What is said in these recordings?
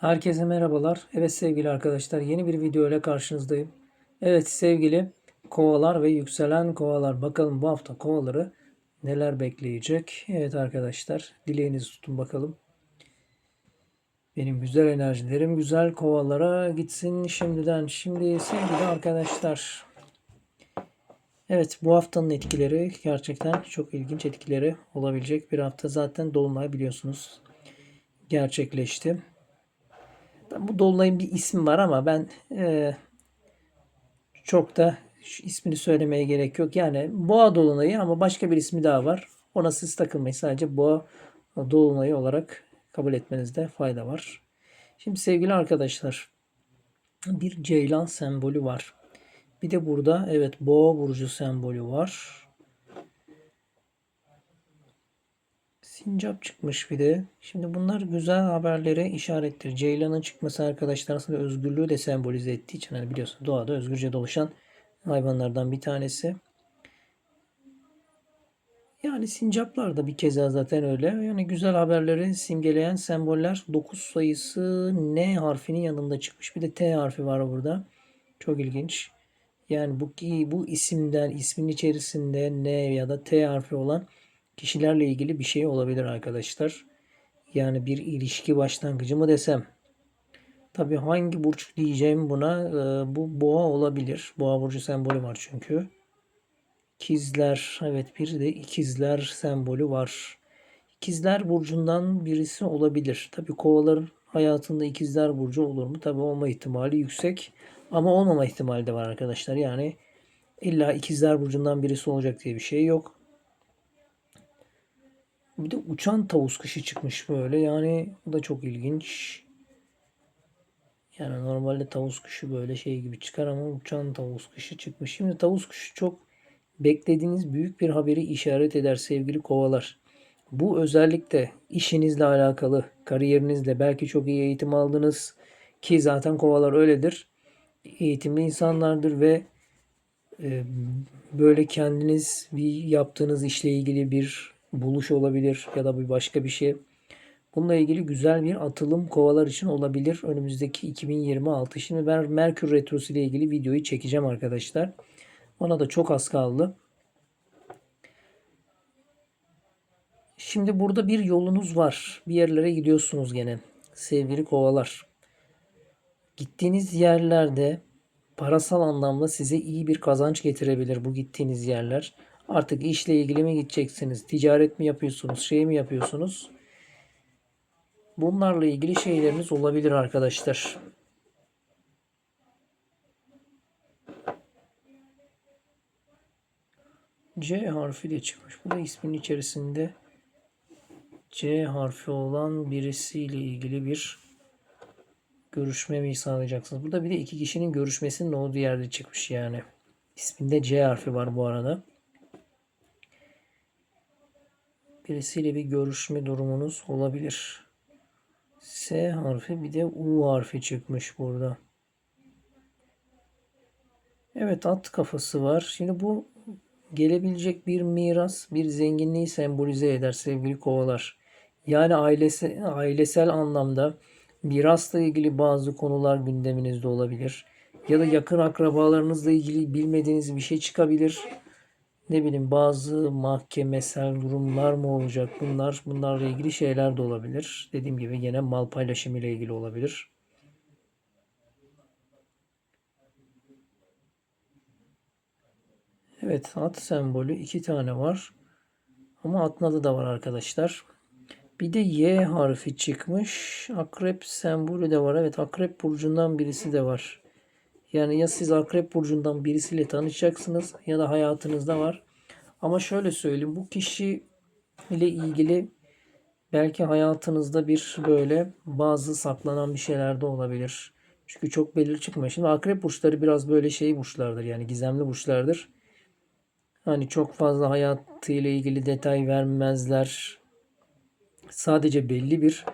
Herkese merhabalar. Evet sevgili arkadaşlar yeni bir video ile karşınızdayım. Evet sevgili kovalar ve yükselen kovalar. Bakalım bu hafta kovaları neler bekleyecek. Evet arkadaşlar dileğinizi tutun bakalım. Benim güzel enerjilerim güzel kovalara gitsin şimdiden. Şimdi sevgili arkadaşlar. Evet bu haftanın etkileri gerçekten çok ilginç etkileri olabilecek bir hafta. Zaten Dolunay biliyorsunuz gerçekleşti. Bu dolunayın bir ismi var ama ben e, çok da ismini söylemeye gerek yok. Yani boğa dolunayı ama başka bir ismi daha var. Ona siz takılmayın. Sadece boğa dolunayı olarak kabul etmenizde fayda var. Şimdi sevgili arkadaşlar bir ceylan sembolü var. Bir de burada evet boğa burcu sembolü var. Sincap çıkmış bir de. Şimdi bunlar güzel haberlere işarettir. Ceylan'ın çıkması arkadaşlar aslında özgürlüğü de sembolize ettiği için hani biliyorsun doğada özgürce dolaşan hayvanlardan bir tanesi. Yani sincaplar da bir keza zaten öyle. Yani güzel haberleri simgeleyen semboller 9 sayısı N harfinin yanında çıkmış. Bir de T harfi var burada. Çok ilginç. Yani bu bu isimden ismin içerisinde N ya da T harfi olan kişilerle ilgili bir şey olabilir arkadaşlar. Yani bir ilişki başlangıcı mı desem. Tabi hangi burç diyeceğim buna e, bu boğa olabilir. Boğa burcu sembolü var çünkü. İkizler evet bir de ikizler sembolü var. İkizler burcundan birisi olabilir. Tabi kovaların hayatında ikizler burcu olur mu? Tabi olma ihtimali yüksek. Ama olmama ihtimali de var arkadaşlar. Yani illa ikizler burcundan birisi olacak diye bir şey yok. Bir de uçan tavus kuşu çıkmış böyle. Yani bu da çok ilginç. Yani normalde tavus kuşu böyle şey gibi çıkar ama uçan tavus kuşu çıkmış. Şimdi tavus kuşu çok beklediğiniz büyük bir haberi işaret eder sevgili kovalar. Bu özellikle işinizle alakalı, kariyerinizle belki çok iyi eğitim aldınız ki zaten kovalar öyledir. Eğitimli insanlardır ve e, böyle kendiniz bir yaptığınız işle ilgili bir buluş olabilir ya da bir başka bir şey. Bununla ilgili güzel bir atılım kovalar için olabilir önümüzdeki 2026. Şimdi ben Merkür Retrosu ile ilgili videoyu çekeceğim arkadaşlar. Ona da çok az kaldı. Şimdi burada bir yolunuz var. Bir yerlere gidiyorsunuz gene. Sevgili kovalar. Gittiğiniz yerlerde parasal anlamda size iyi bir kazanç getirebilir bu gittiğiniz yerler. Artık işle ilgili mi gideceksiniz? Ticaret mi yapıyorsunuz? Şey mi yapıyorsunuz? Bunlarla ilgili şeyleriniz olabilir arkadaşlar. C harfi de çıkmış. Bu da ismin içerisinde C harfi olan birisiyle ilgili bir görüşme mi sağlayacaksınız? Burada bir de iki kişinin görüşmesinin olduğu yerde çıkmış yani. İsminde C harfi var bu arada. Birisiyle bir görüşme durumunuz olabilir. S harfi bir de U harfi çıkmış burada. Evet at kafası var. Şimdi bu gelebilecek bir miras, bir zenginliği sembolize eder sevgili kovalar. Yani ailesi, ailesel anlamda mirasla ilgili bazı konular gündeminizde olabilir. Ya da yakın akrabalarınızla ilgili bilmediğiniz bir şey çıkabilir ne bileyim bazı mahkemesel durumlar mı olacak bunlar bunlarla ilgili şeyler de olabilir. Dediğim gibi yine mal paylaşımı ile ilgili olabilir. Evet at sembolü iki tane var. Ama atın adı da var arkadaşlar. Bir de Y harfi çıkmış. Akrep sembolü de var. Evet akrep burcundan birisi de var. Yani ya siz akrep burcundan birisiyle tanışacaksınız ya da hayatınızda var. Ama şöyle söyleyeyim bu kişi ile ilgili belki hayatınızda bir böyle bazı saklanan bir şeyler de olabilir. Çünkü çok belirli çıkmıyor. Şimdi akrep burçları biraz böyle şey burçlardır yani gizemli burçlardır. Hani çok fazla hayatıyla ilgili detay vermezler. Sadece belli bir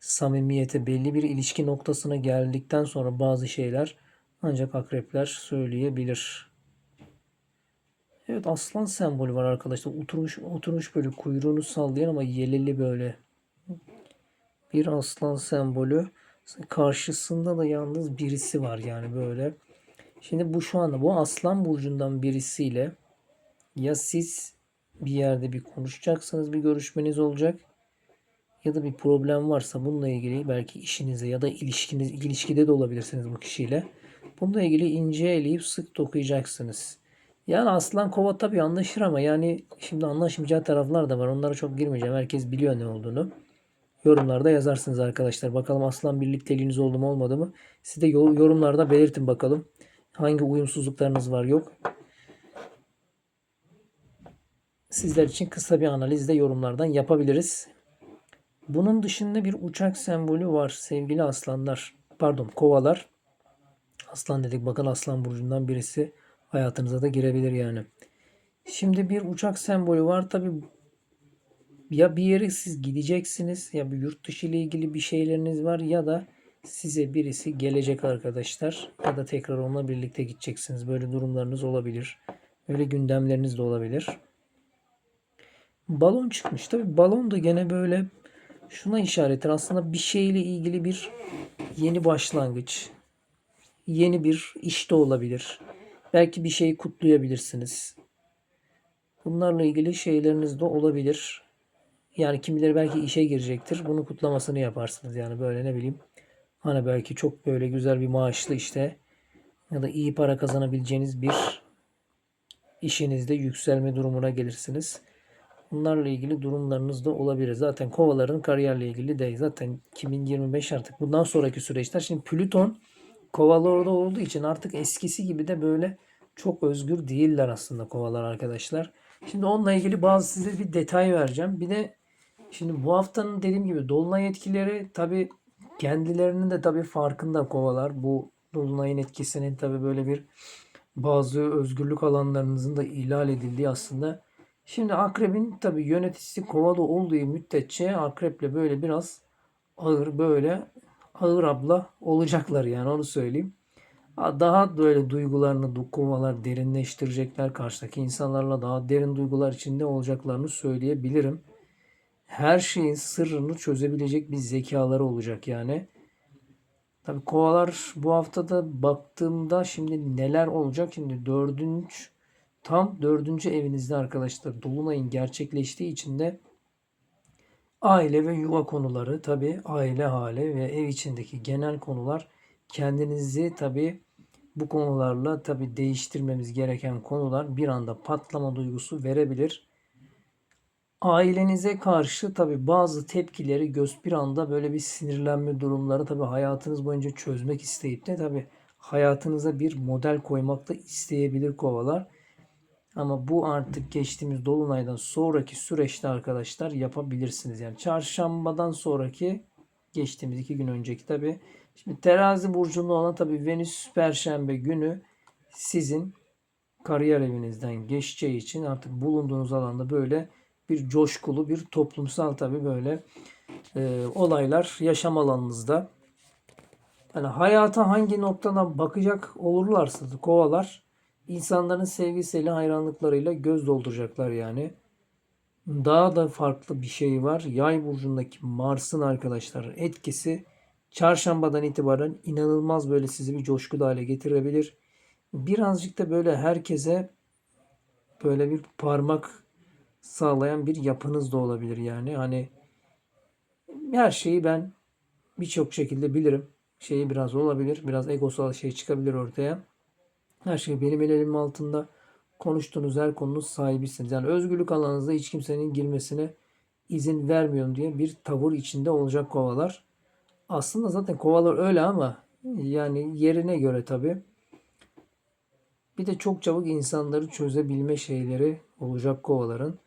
samimiyete, belli bir ilişki noktasına geldikten sonra bazı şeyler ancak akrepler söyleyebilir. Evet aslan sembolü var arkadaşlar. Oturmuş oturmuş böyle kuyruğunu sallayan ama yeleli böyle. Bir aslan sembolü. Karşısında da yalnız birisi var yani böyle. Şimdi bu şu anda bu Aslan Burcu'ndan birisiyle ya siz bir yerde bir konuşacaksınız, bir görüşmeniz olacak ya da bir problem varsa bununla ilgili belki işinize ya da ilişkiniz ilişkide de olabilirsiniz bu kişiyle. Bununla ilgili ince eleyip sık dokuyacaksınız. Yani aslan kova tabii anlaşır ama yani şimdi anlaşmayacağı taraflar da var. Onlara çok girmeyeceğim. Herkes biliyor ne olduğunu. Yorumlarda yazarsınız arkadaşlar. Bakalım aslan birlikteliğiniz oldu mu olmadı mı? Siz de yo- yorumlarda belirtin bakalım. Hangi uyumsuzluklarınız var yok. Sizler için kısa bir analiz de yorumlardan yapabiliriz. Bunun dışında bir uçak sembolü var sevgili aslanlar. Pardon kovalar. Aslan dedik bakın aslan burcundan birisi hayatınıza da girebilir yani. Şimdi bir uçak sembolü var. Tabi ya bir yere siz gideceksiniz ya bir yurt dışı ile ilgili bir şeyleriniz var ya da size birisi gelecek arkadaşlar ya da tekrar onunla birlikte gideceksiniz. Böyle durumlarınız olabilir. Öyle gündemleriniz de olabilir. Balon çıkmış. Tabi balon da gene böyle şuna işarettir. Aslında bir şeyle ilgili bir yeni başlangıç, yeni bir iş de olabilir. Belki bir şeyi kutlayabilirsiniz. Bunlarla ilgili şeyleriniz de olabilir. Yani kimileri belki işe girecektir. Bunu kutlamasını yaparsınız. Yani böyle ne bileyim. Hani belki çok böyle güzel bir maaşlı işte ya da iyi para kazanabileceğiniz bir işinizde yükselme durumuna gelirsiniz. Bunlarla ilgili durumlarınız da olabilir. Zaten kovaların kariyerle ilgili de zaten 2025 artık bundan sonraki süreçler. Şimdi Plüton kovalarda olduğu için artık eskisi gibi de böyle çok özgür değiller aslında kovalar arkadaşlar. Şimdi onunla ilgili bazı size bir detay vereceğim. Bir de şimdi bu haftanın dediğim gibi dolunay etkileri tabi kendilerinin de tabi farkında kovalar. Bu dolunayın etkisinin tabi böyle bir bazı özgürlük alanlarınızın da ihlal edildiği aslında. Şimdi akrebin tabi yöneticisi kovada olduğu müddetçe akreple böyle biraz ağır böyle ağır abla olacaklar yani onu söyleyeyim. Daha böyle duygularını kovalar derinleştirecekler. Karşıdaki insanlarla daha derin duygular içinde olacaklarını söyleyebilirim. Her şeyin sırrını çözebilecek bir zekaları olacak yani. Tabii kovalar bu haftada baktığımda şimdi neler olacak? Şimdi dördüncü tam dördüncü evinizde arkadaşlar Dolunay'ın gerçekleştiği için de aile ve yuva konuları tabi aile hali ve ev içindeki genel konular kendinizi tabi bu konularla tabi değiştirmemiz gereken konular bir anda patlama duygusu verebilir. Ailenize karşı tabi bazı tepkileri göz bir anda böyle bir sinirlenme durumları tabi hayatınız boyunca çözmek isteyip de tabi hayatınıza bir model koymak da isteyebilir kovalar. Ama bu artık geçtiğimiz dolunaydan sonraki süreçte arkadaşlar yapabilirsiniz. Yani çarşambadan sonraki geçtiğimiz iki gün önceki tabi. Şimdi terazi burcunda olan tabi Venüs perşembe günü sizin kariyer evinizden geçeceği için artık bulunduğunuz alanda böyle bir coşkulu bir toplumsal tabi böyle e, olaylar yaşam alanınızda. Yani hayata hangi noktadan bakacak olurlarsa kovalar insanların sevgisiyle, hayranlıklarıyla göz dolduracaklar yani. Daha da farklı bir şey var. Yay burcundaki Mars'ın arkadaşlar etkisi çarşambadan itibaren inanılmaz böyle sizi bir coşkulu hale getirebilir. Birazcık da böyle herkese böyle bir parmak sağlayan bir yapınız da olabilir yani. Hani her şeyi ben birçok şekilde bilirim. Şeyi biraz olabilir. Biraz egosal şey çıkabilir ortaya. Her şey benim elimin altında. Konuştuğunuz her konunun sahibisiniz. Yani özgürlük alanınızda hiç kimsenin girmesine izin vermiyorum diye bir tavır içinde olacak kovalar. Aslında zaten kovalar öyle ama yani yerine göre tabi. Bir de çok çabuk insanları çözebilme şeyleri olacak kovaların.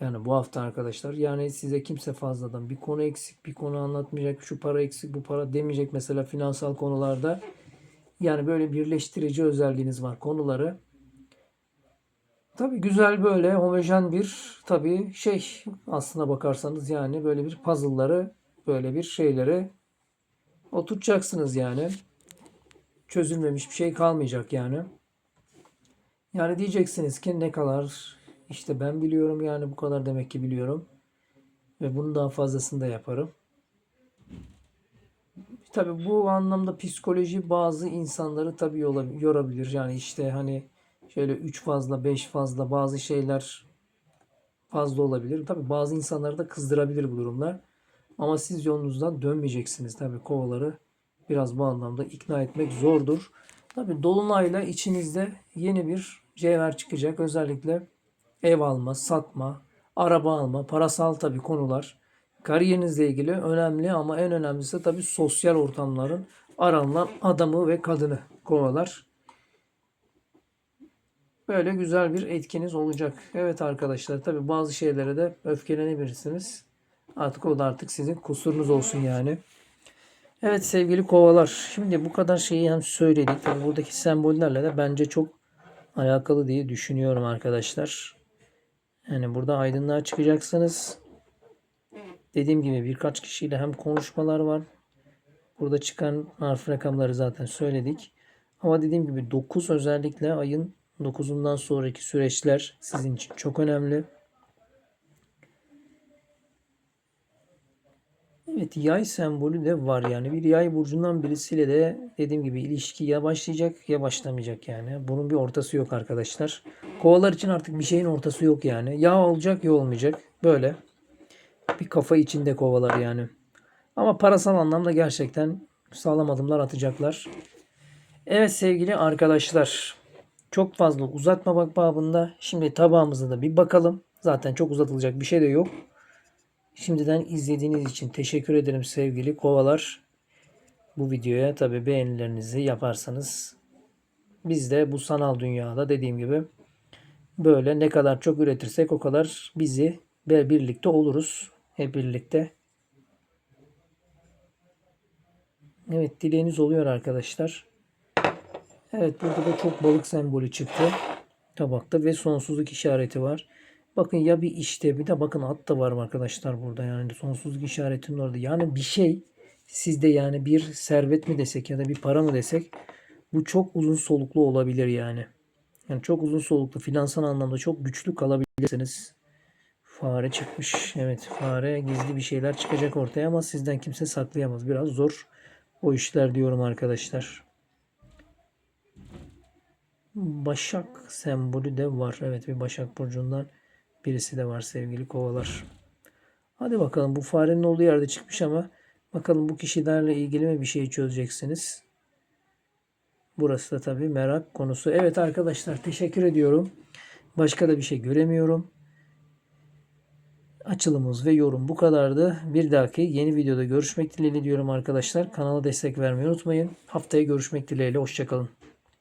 Yani bu hafta arkadaşlar. Yani size kimse fazladan bir konu eksik, bir konu anlatmayacak, şu para eksik, bu para demeyecek mesela finansal konularda. Yani böyle birleştirici özelliğiniz var konuları. Tabi güzel böyle homojen bir tabi şey aslına bakarsanız yani böyle bir puzzle'ları böyle bir şeyleri oturtacaksınız yani. Çözülmemiş bir şey kalmayacak yani. Yani diyeceksiniz ki ne kadar işte ben biliyorum yani bu kadar demek ki biliyorum. Ve bunun daha fazlasını da yaparım. Tabii bu anlamda psikoloji bazı insanları yola- yorabilir. Yani işte hani şöyle 3 fazla 5 fazla bazı şeyler fazla olabilir. Tabii bazı insanları da kızdırabilir bu durumlar. Ama siz yolunuzdan dönmeyeceksiniz. Tabii kovaları biraz bu anlamda ikna etmek zordur. Tabii dolunayla içinizde yeni bir cevher çıkacak. Özellikle ev alma, satma, araba alma, parasal tabii konular kariyerinizle ilgili önemli ama en önemlisi tabii sosyal ortamların aranılan adamı ve kadını kovalar. Böyle güzel bir etkiniz olacak. Evet arkadaşlar tabii bazı şeylere de öfkelenebilirsiniz. Artık o da artık sizin kusurunuz olsun yani. Evet sevgili kovalar. Şimdi bu kadar şeyi hem söyledik. Tabii buradaki sembollerle de bence çok alakalı diye düşünüyorum arkadaşlar. Yani burada aydınlığa çıkacaksınız. Dediğim gibi birkaç kişiyle hem konuşmalar var. Burada çıkan harf rakamları zaten söyledik. Ama dediğim gibi 9 özellikle ayın 9'undan sonraki süreçler sizin için çok önemli. Evet yay sembolü de var yani. Bir yay burcundan birisiyle de dediğim gibi ilişki ya başlayacak ya başlamayacak yani. Bunun bir ortası yok arkadaşlar. Kovalar için artık bir şeyin ortası yok yani. Ya olacak ya olmayacak. Böyle bir kafa içinde kovalar yani. Ama parasal anlamda gerçekten sağlam adımlar atacaklar. Evet sevgili arkadaşlar. Çok fazla uzatmamak babında şimdi tabağımıza da bir bakalım. Zaten çok uzatılacak bir şey de yok. Şimdiden izlediğiniz için teşekkür ederim sevgili kovalar. Bu videoya tabi beğenilerinizi yaparsanız biz de bu sanal dünyada dediğim gibi böyle ne kadar çok üretirsek o kadar bizi ve birlikte oluruz. Hep birlikte. Evet dileğiniz oluyor arkadaşlar. Evet burada da çok balık sembolü çıktı. Tabakta ve sonsuzluk işareti var. Bakın ya bir işte bir de bakın at da var arkadaşlar burada yani sonsuzluk işaretinin orada. Yani bir şey sizde yani bir servet mi desek ya da bir para mı desek bu çok uzun soluklu olabilir yani. Yani çok uzun soluklu finansal anlamda çok güçlü kalabilirsiniz. Fare çıkmış. Evet fare gizli bir şeyler çıkacak ortaya ama sizden kimse saklayamaz. Biraz zor o işler diyorum arkadaşlar. Başak sembolü de var. Evet bir Başak Burcu'ndan birisi de var sevgili kovalar. Hadi bakalım bu farenin olduğu yerde çıkmış ama bakalım bu kişilerle ilgili mi bir şey çözeceksiniz. Burası da tabii merak konusu. Evet arkadaşlar teşekkür ediyorum. Başka da bir şey göremiyorum. Açılımımız ve yorum bu kadardı. Bir dahaki yeni videoda görüşmek dileğiyle diyorum arkadaşlar. Kanala destek vermeyi unutmayın. Haftaya görüşmek dileğiyle. Hoşçakalın.